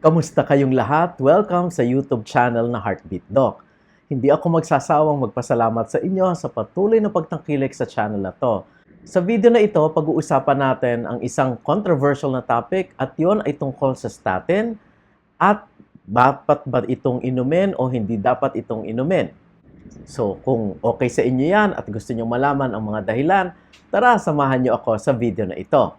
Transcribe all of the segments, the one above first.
Kamusta kayong lahat? Welcome sa YouTube channel na Heartbeat Doc. Hindi ako magsasawang magpasalamat sa inyo sa patuloy na pagtangkilik sa channel na to. Sa video na ito, pag-uusapan natin ang isang controversial na topic at yon ay tungkol sa statin at dapat ba itong inumin o hindi dapat itong inumin. So, kung okay sa inyo yan at gusto nyo malaman ang mga dahilan, tara samahan nyo ako sa video na ito.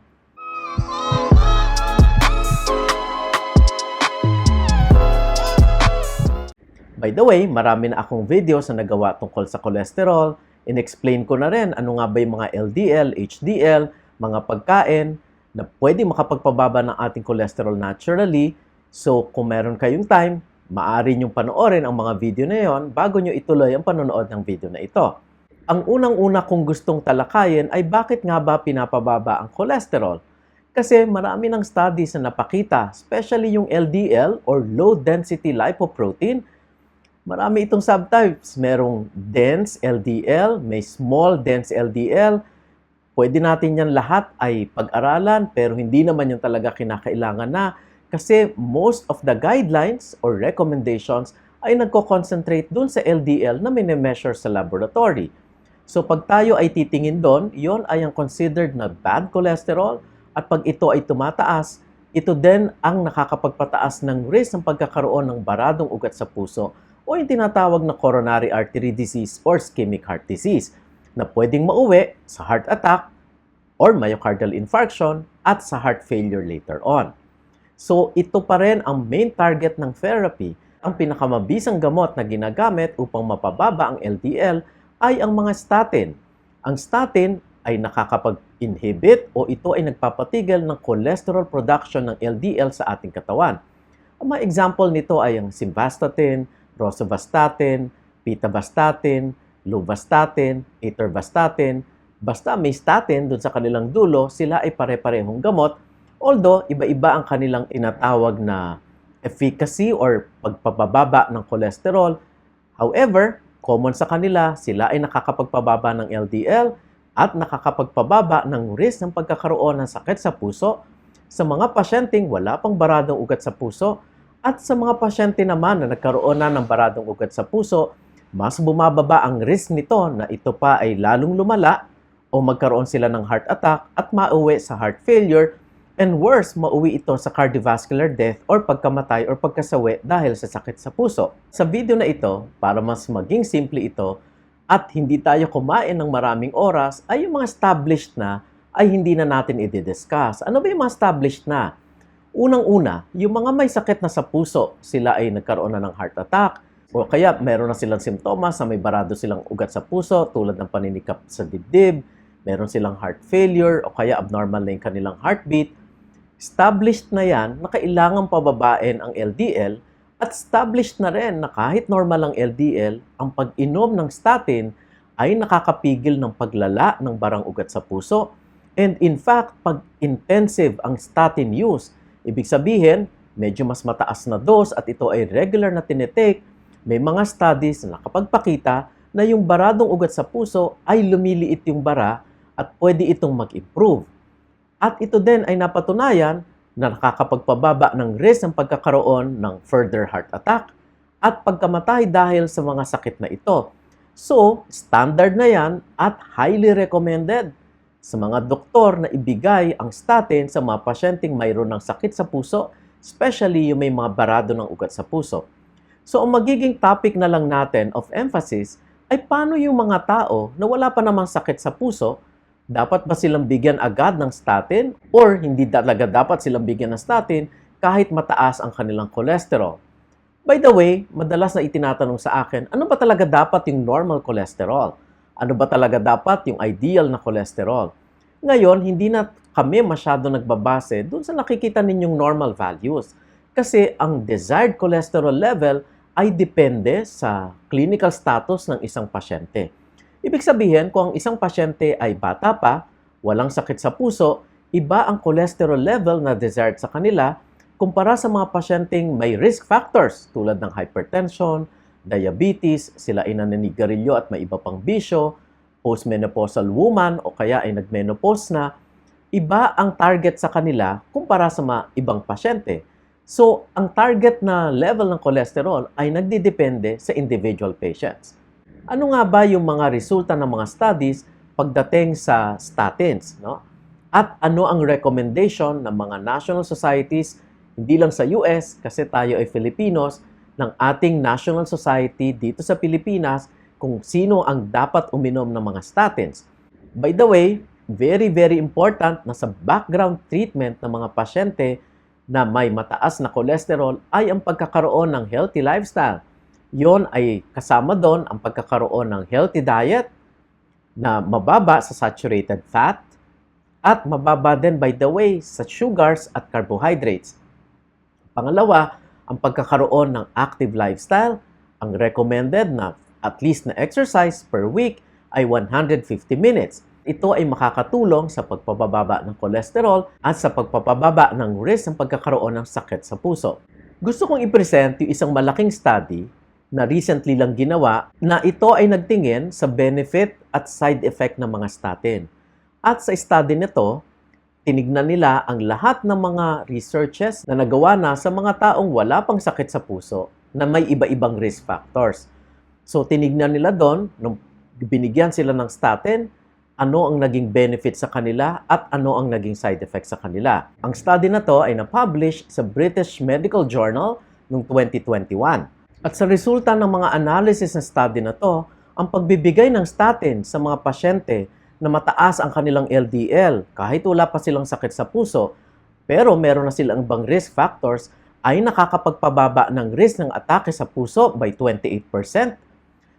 By the way, marami na akong videos na nagawa tungkol sa cholesterol. In-explain ko na rin ano nga ba yung mga LDL, HDL, mga pagkain na pwede makapagpababa ng ating cholesterol naturally. So, kung meron kayong time, maaari niyong panoorin ang mga video na yon bago niyo ituloy ang panonood ng video na ito. Ang unang-una kong gustong talakayin ay bakit nga ba pinapababa ang cholesterol? Kasi marami ng studies na napakita, especially yung LDL or low density lipoprotein, Marami itong subtypes. Merong dense LDL, may small dense LDL. Pwede natin yan lahat ay pag-aralan pero hindi naman yung talaga kinakailangan na kasi most of the guidelines or recommendations ay nagko-concentrate dun sa LDL na minimeasure sa laboratory. So pag tayo ay titingin doon, yon ay ang considered na bad cholesterol at pag ito ay tumataas, ito din ang nakakapagpataas ng risk ng pagkakaroon ng baradong ugat sa puso o yung tinatawag na coronary artery disease or ischemic heart disease na pwedeng mauwi sa heart attack or myocardial infarction at sa heart failure later on. So ito pa rin ang main target ng therapy. Ang pinakamabisang gamot na ginagamit upang mapababa ang LDL ay ang mga statin. Ang statin ay nakakapag-inhibit o ito ay nagpapatigil ng cholesterol production ng LDL sa ating katawan. Ang mga example nito ay ang simvastatin, rosuvastatin, pitavastatin, luvastatin, atorvastatin. Basta may statin dun sa kanilang dulo, sila ay pare-parehong gamot. Although, iba-iba ang kanilang inatawag na efficacy or pagpapababa ng cholesterol. However, common sa kanila, sila ay nakakapagpababa ng LDL at nakakapagpababa ng risk ng pagkakaroon ng sakit sa puso sa mga pasyenteng wala pang baradong ugat sa puso at sa mga pasyente naman na nagkaroon na ng baradong ugat sa puso, mas bumababa ang risk nito na ito pa ay lalong lumala o magkaroon sila ng heart attack at mauwi sa heart failure and worse, mauwi ito sa cardiovascular death or pagkamatay or pagkasawi dahil sa sakit sa puso. Sa video na ito, para mas maging simple ito at hindi tayo kumain ng maraming oras, ay yung mga established na ay hindi na natin i-discuss. Ano ba yung mga established na? Unang-una, yung mga may sakit na sa puso, sila ay nagkaroon na ng heart attack, o kaya meron na silang simptomas na may barado silang ugat sa puso tulad ng paninikap sa dibdib, meron silang heart failure, o kaya abnormal na yung kanilang heartbeat. Established na yan na kailangan pababain ang LDL at established na rin na kahit normal ang LDL, ang pag-inom ng statin ay nakakapigil ng paglala ng barang ugat sa puso. And in fact, pag intensive ang statin use, Ibig sabihin, medyo mas mataas na dose at ito ay regular na tinetake, may mga studies na nakapagpakita na yung baradong ugat sa puso ay lumiliit yung bara at pwede itong mag-improve. At ito din ay napatunayan na nakakapagpababa ng risk ng pagkakaroon ng further heart attack at pagkamatay dahil sa mga sakit na ito. So, standard na yan at highly recommended sa mga doktor na ibigay ang statin sa mga pasyenteng mayroon ng sakit sa puso, especially yung may mga barado ng ugat sa puso. So, ang magiging topic na lang natin of emphasis ay paano yung mga tao na wala pa namang sakit sa puso, dapat ba silang bigyan agad ng statin or hindi talaga dapat silang bigyan ng statin kahit mataas ang kanilang cholesterol? By the way, madalas na itinatanong sa akin, ano ba talaga dapat yung normal cholesterol? Ano ba talaga dapat yung ideal na cholesterol? Ngayon, hindi na kami masyado nagbabase dun sa nakikita ninyong normal values. Kasi ang desired cholesterol level ay depende sa clinical status ng isang pasyente. Ibig sabihin, kung ang isang pasyente ay bata pa, walang sakit sa puso, iba ang cholesterol level na desired sa kanila kumpara sa mga pasyenteng may risk factors tulad ng hypertension, diabetes, sila ay naninigarilyo at may iba pang bisyo, postmenopausal woman o kaya ay nagmenopause na, iba ang target sa kanila kumpara sa mga ibang pasyente. So, ang target na level ng cholesterol ay nagdidepende sa individual patients. Ano nga ba yung mga resulta ng mga studies pagdating sa statins, no? At ano ang recommendation ng mga national societies, hindi lang sa US, kasi tayo ay Filipinos, ng ating national society dito sa Pilipinas kung sino ang dapat uminom ng mga statins. By the way, very very important na sa background treatment ng mga pasyente na may mataas na cholesterol ay ang pagkakaroon ng healthy lifestyle. Yon ay kasama doon ang pagkakaroon ng healthy diet na mababa sa saturated fat at mababa din by the way sa sugars at carbohydrates. Pangalawa, ang pagkakaroon ng active lifestyle. Ang recommended na at least na exercise per week ay 150 minutes. Ito ay makakatulong sa pagpapababa ng kolesterol at sa pagpapababa ng risk ng pagkakaroon ng sakit sa puso. Gusto kong i-present yung isang malaking study na recently lang ginawa na ito ay nagtingin sa benefit at side effect ng mga statin. At sa study nito, tinignan nila ang lahat ng mga researches na nagawa na sa mga taong wala pang sakit sa puso na may iba-ibang risk factors. So tinignan nila doon, nung binigyan sila ng statin, ano ang naging benefit sa kanila at ano ang naging side effect sa kanila. Ang study na to ay na-publish sa British Medical Journal noong 2021. At sa resulta ng mga analysis ng study na to, ang pagbibigay ng statin sa mga pasyente na mataas ang kanilang LDL kahit wala pa silang sakit sa puso, pero meron na silang ibang risk factors ay nakakapagpababa ng risk ng atake sa puso by 28%,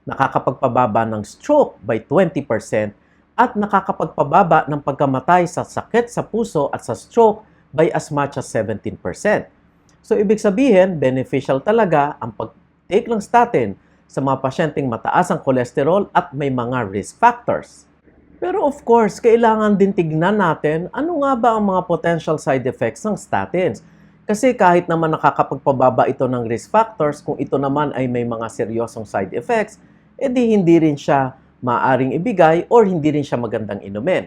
nakakapagpababa ng stroke by 20%, at nakakapagpababa ng pagkamatay sa sakit sa puso at sa stroke by as much as 17%. So, ibig sabihin, beneficial talaga ang pag-take ng statin sa mga pasyenteng mataas ang kolesterol at may mga risk factors. Pero of course, kailangan din tignan natin ano nga ba ang mga potential side effects ng statins. Kasi kahit naman nakakapagpababa ito ng risk factors, kung ito naman ay may mga seryosong side effects, edi hindi rin siya maaring ibigay or hindi rin siya magandang inumin.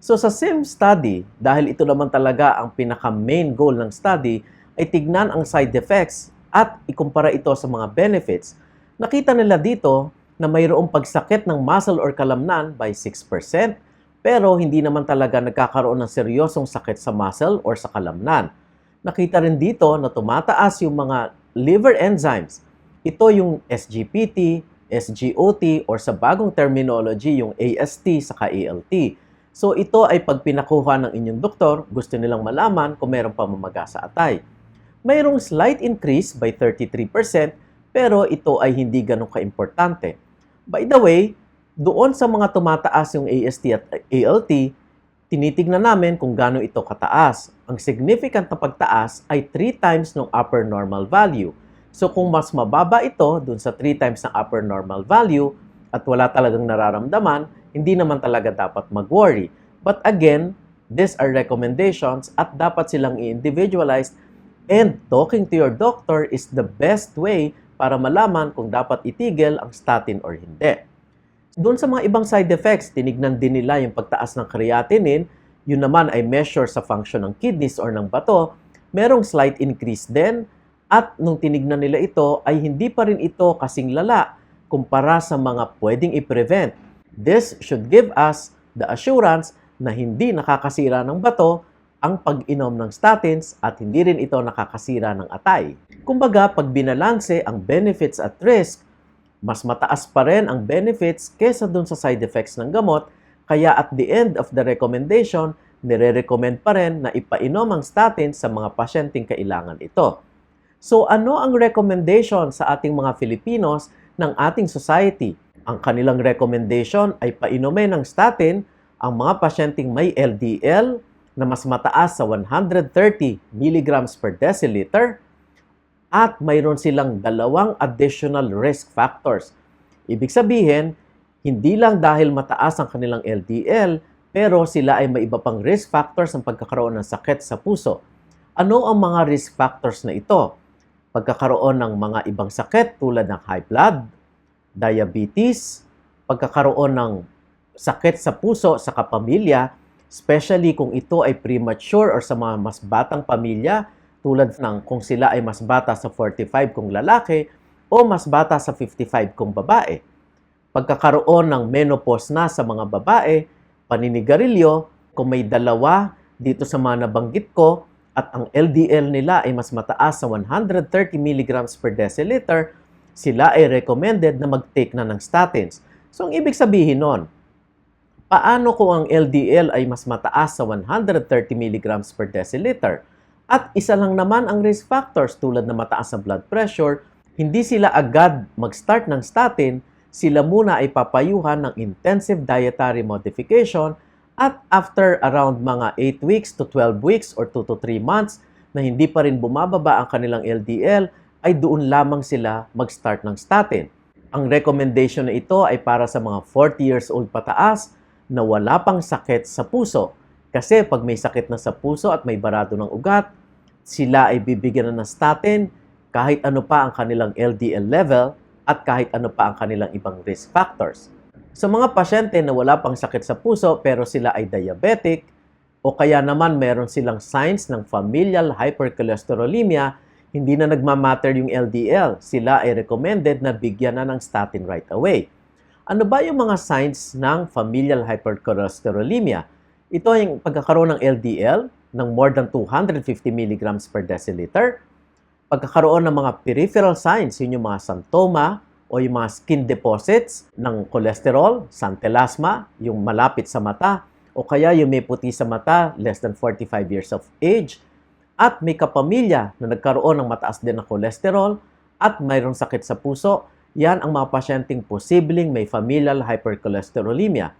So sa same study, dahil ito naman talaga ang pinaka-main goal ng study, ay tignan ang side effects at ikumpara ito sa mga benefits, nakita nila dito na mayroong pagsakit ng muscle or kalamnan by 6%, pero hindi naman talaga nagkakaroon ng seryosong sakit sa muscle or sa kalamnan. Nakita rin dito na tumataas yung mga liver enzymes. Ito yung SGPT, SGOT, or sa bagong terminology, yung AST sa ALT. So ito ay pag pinakuha ng inyong doktor, gusto nilang malaman kung mayroong pamamaga sa atay. Mayroong slight increase by 33%, pero ito ay hindi ganun kaimportante. By the way, doon sa mga tumataas yung AST at ALT, tinitignan namin kung gaano ito kataas. Ang significant na pagtaas ay 3 times ng upper normal value. So kung mas mababa ito dun sa 3 times ng upper normal value at wala talagang nararamdaman, hindi naman talaga dapat mag-worry. But again, these are recommendations at dapat silang i-individualized and talking to your doctor is the best way para malaman kung dapat itigil ang statin or hindi. Doon sa mga ibang side effects, tinignan din nila yung pagtaas ng creatinine, yun naman ay measure sa function ng kidneys or ng bato, merong slight increase din, at nung tinignan nila ito ay hindi pa rin ito kasing lala kumpara sa mga pwedeng i-prevent. This should give us the assurance na hindi nakakasira ng bato ang pag-inom ng statins at hindi rin ito nakakasira ng atay. Kumbaga, pag binalanse ang benefits at risk, mas mataas pa rin ang benefits kesa dun sa side effects ng gamot, kaya at the end of the recommendation, nire-recommend pa rin na ipainom ang statin sa mga pasyenteng kailangan ito. So ano ang recommendation sa ating mga Filipinos ng ating society? Ang kanilang recommendation ay painumin ng statin ang mga pasyenteng may LDL, na mas mataas sa 130 mg per deciliter at mayroon silang dalawang additional risk factors. Ibig sabihin, hindi lang dahil mataas ang kanilang LDL, pero sila ay may iba pang risk factors ng pagkakaroon ng sakit sa puso. Ano ang mga risk factors na ito? Pagkakaroon ng mga ibang sakit tulad ng high blood, diabetes, pagkakaroon ng sakit sa puso sa kapamilya, especially kung ito ay premature or sa mga mas batang pamilya, tulad ng kung sila ay mas bata sa 45 kung lalaki o mas bata sa 55 kung babae. Pagkakaroon ng menopause na sa mga babae, paninigarilyo, kung may dalawa dito sa mga nabanggit ko at ang LDL nila ay mas mataas sa 130 mg per deciliter, sila ay recommended na mag-take na ng statins. So, ang ibig sabihin nun, paano kung ang LDL ay mas mataas sa 130 mg per deciliter? At isa lang naman ang risk factors tulad na mataas ang blood pressure, hindi sila agad mag-start ng statin, sila muna ay papayuhan ng intensive dietary modification at after around mga 8 weeks to 12 weeks or 2 to 3 months na hindi pa rin bumababa ang kanilang LDL, ay doon lamang sila mag-start ng statin. Ang recommendation na ito ay para sa mga 40 years old pataas na wala pang sakit sa puso. Kasi pag may sakit na sa puso at may barado ng ugat, sila ay bibigyan na ng statin kahit ano pa ang kanilang LDL level at kahit ano pa ang kanilang ibang risk factors. Sa mga pasyente na wala pang sakit sa puso pero sila ay diabetic o kaya naman meron silang signs ng familial hypercholesterolemia, hindi na nagmamatter yung LDL. Sila ay recommended na bigyan na ng statin right away. Ano ba yung mga signs ng familial hypercholesterolemia? Ito ay yung pagkakaroon ng LDL ng more than 250 mg per deciliter, pagkakaroon ng mga peripheral signs, yun yung mga santoma o yung mga skin deposits ng cholesterol, santelasma, yung malapit sa mata, o kaya yung may puti sa mata, less than 45 years of age, at may kapamilya na nagkaroon ng mataas din na cholesterol at mayroong sakit sa puso, yan ang mga pasyenteng posibleng may familial hypercholesterolemia.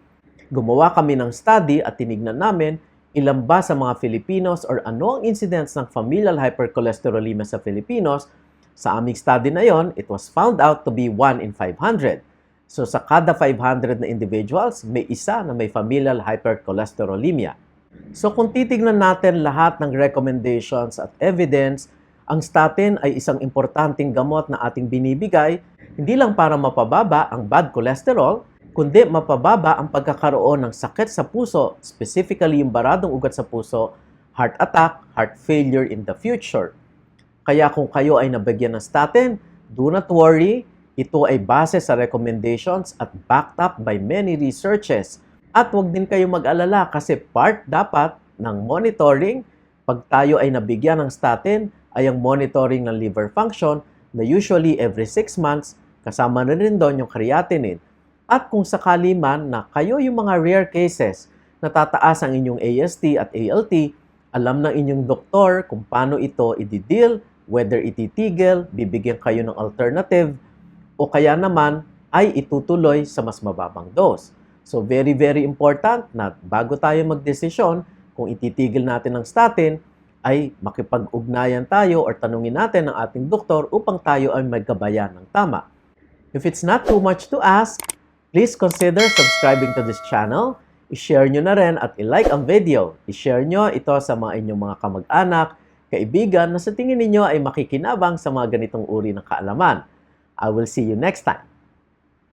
Gumawa kami ng study at tinignan namin ilan ba sa mga Filipinos or ano ang incidence ng familial hypercholesterolemia sa Filipinos. Sa aming study na yon, it was found out to be 1 in 500. So sa kada 500 na individuals, may isa na may familial hypercholesterolemia. So kung titignan natin lahat ng recommendations at evidence, ang statin ay isang importanteng gamot na ating binibigay hindi lang para mapababa ang bad cholesterol, kundi mapababa ang pagkakaroon ng sakit sa puso, specifically yung baradong ugat sa puso, heart attack, heart failure in the future. Kaya kung kayo ay nabigyan ng statin, do not worry, ito ay base sa recommendations at backed up by many researches. At huwag din kayo mag-alala kasi part dapat ng monitoring pag tayo ay nabigyan ng statin ay ang monitoring ng liver function na usually every 6 months kasama na rin doon yung creatinine at kung sakali man na kayo yung mga rare cases na tataas ang inyong AST at ALT, alam ng inyong doktor kung paano ito i-deal, whether ititigil, bibigyan kayo ng alternative, o kaya naman ay itutuloy sa mas mababang dose. So very very important na bago tayo magdesisyon kung ititigil natin ang statin, ay makipag-ugnayan tayo or tanungin natin ang ating doktor upang tayo ay magkabayan ng tama. If it's not too much to ask, Please consider subscribing to this channel. I-share nyo na rin at i-like ang video. I-share nyo ito sa mga inyong mga kamag-anak, kaibigan na sa tingin ninyo ay makikinabang sa mga ganitong uri ng kaalaman. I will see you next time.